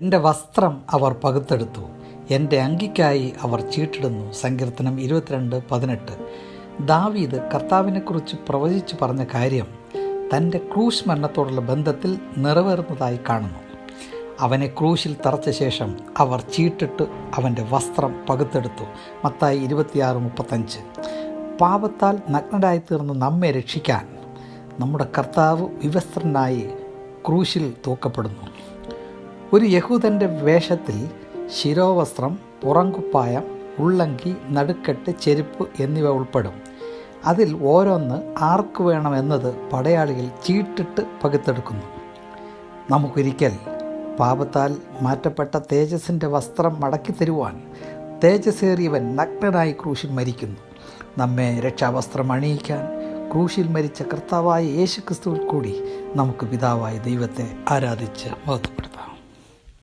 എന്റെ വസ്ത്രം അവർ പകുത്തെടുത്തു. എന്റെ അങ്കിക്കായി അവർ ചീട്ടിടുന്നു. സങ്കീർത്തനം ഇരുപത്തിരണ്ട് പതിനെട്ട്. ദാവീദ് കർത്താവിനെക്കുറിച്ച് പ്രവചിച്ചു പറഞ്ഞ കാര്യം തന്റെ ക്രൂശ് മരണത്തോടുള്ള ബന്ധത്തിൽ നിറവേറുന്നതായി കാണുന്നു. അവനെ ക്രൂശിൽ തറച്ച ശേഷം അവർ ചീട്ടിട്ട് അവന്റെ വസ്ത്രം പകുത്തെടുത്തു. മത്തായി ഇരുപത്തിയാറ് മുപ്പത്തഞ്ച്. പാപത്താൽ നഗ്നരായി തീർന്ന് നമ്മെ രക്ഷിക്കാൻ നമ്മുടെ കർത്താവ് വിവസ്ത്രനായി ക്രൂശിൽ തൂക്കപ്പെടുന്നു. ഒരു യഹൂദന്റെ വേഷത്തിൽ ശിരോവസ്ത്രം പുറംകുപ്പായം ഉള്ളങ്കി നടുക്കെട്ട് ചെരുപ്പ് എന്നിവ ഉൾപ്പെടും. അതിൽ ഓരോന്ന് ആർക്ക് വേണമെന്നത് പടയാളികൾ ചീട്ടിട്ട് പകുത്തെടുക്കുന്നു. നമുക്കൊരിക്കൽ പാപത്താൽ മാറ്റപ്പെട്ട തേജസ്സിന്റെ വസ്ത്രം മടക്കി തരുവാൻ തേജസ്സേറിയവൻ നഗ്നനായി ക്രൂശിൽ മരിക്കുന്നു. നമ്മെ രക്ഷാവസ്ത്രം അണിയിക്കാൻ ക്രൂശിൽ മരിച്ച കർത്താവായ യേശു ക്രിസ്തുവിൽ കൂടി നമുക്ക് പിതാവായ ദൈവത്തെ ആരാധിച്ച് മഹത്വപ്പെടുത്താം.